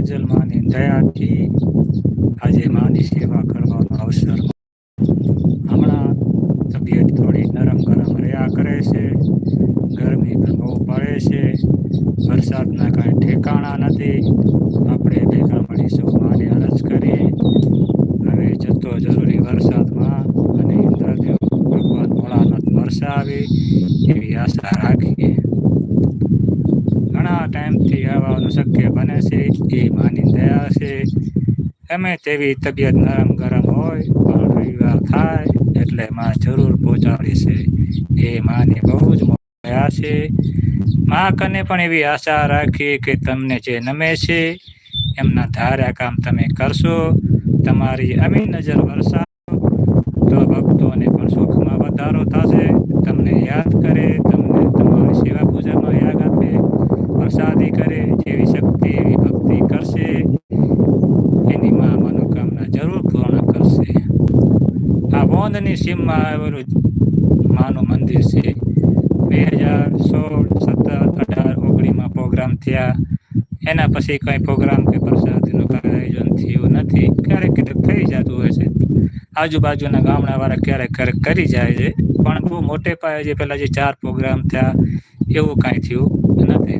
કાજલ દયાથી આજે માની સેવા કરવાનો અવસર હમણાં તબિયત થોડી નરમ ગરમ રહ્યા કરે છે. ગરમી પણ બહુ પડે છે. વરસાદના કાંઈ ઠેકાણા નથી. આપણે ભેગા મળીશું, માની અરજ કરીએ. હવે જતો જરૂરી વરસાદમાં અને ઇન્દ્રદેવ ભગવાન ભોળાનાથ વરસાવે એવી આશા રાખીએ. ટાઈમથી આવવાનું શક્ય બને છે, એ માની દયા છે. ગમે તેવી તબિયત નરમ ગરમ હોય પણ રવિવાર થાય એટલે માં જરૂર પહોંચાડે છે. એ માની બહુ જ દયા છે. મા કને પણ એવી આશા રાખી કે તમને જે નમે છે, એમના ધાર્યા કામ તમે કરશો. તમારી અમી નજર વરસાવો તો ભક્તોને પણ સુખમાં વધારો થશે તમને યાદ કરે તમને તમારી સેવા પૂજામાં યાદ આપે પ્રસાદી કરે જેવી શક્તિ, એવી ભક્તિ કરશે. એની માં મનોકામના જરૂર પૂર્ણ કરશે. આ બોંધની સીમમાં આવેલું માનું મંદિર છે. બે હજાર સોળ, સત્તર, અઢાર ઓગણીમાં પ્રોગ્રામ થયા. એના પછી કંઈ પ્રોગ્રામ કે પ્રસાદીનું કાંઈ આયોજન થયું નથી. ક્યારેક ક્યારેક થઈ જતું હોય છે. આજુબાજુના ગામડાવાળા ક્યારેક ક્યારેક કરી જાય છે. પણ બહુ મોટે પાયે જે પહેલાં જે ચાર પ્રોગ્રામ થયા, એવું કાંઈ થયું નથી.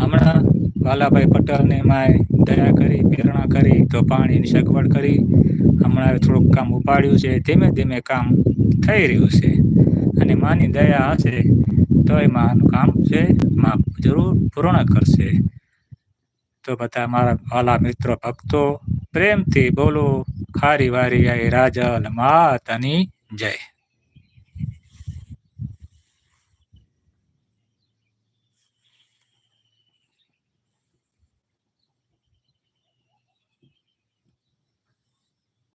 હમણાં વાલાભાઈ પટેલને માએ દયા કરી, પ્રેરણા કરી તો પાણીની સગવડ કરી. હમણાં થોડુંક કામ ઉપાડ્યું છે. ધીમે ધીમે કામ થઈ રહ્યું છે. અને માની દયા હશે તો એ માનું કામ છે. માં જરૂર પૂર્ણ કરશે. તો બધા મારા વાલા મિત્રો, ભક્તો, પ્રેમથી બોલો. ખારી વારી રાજલ માતાની જય.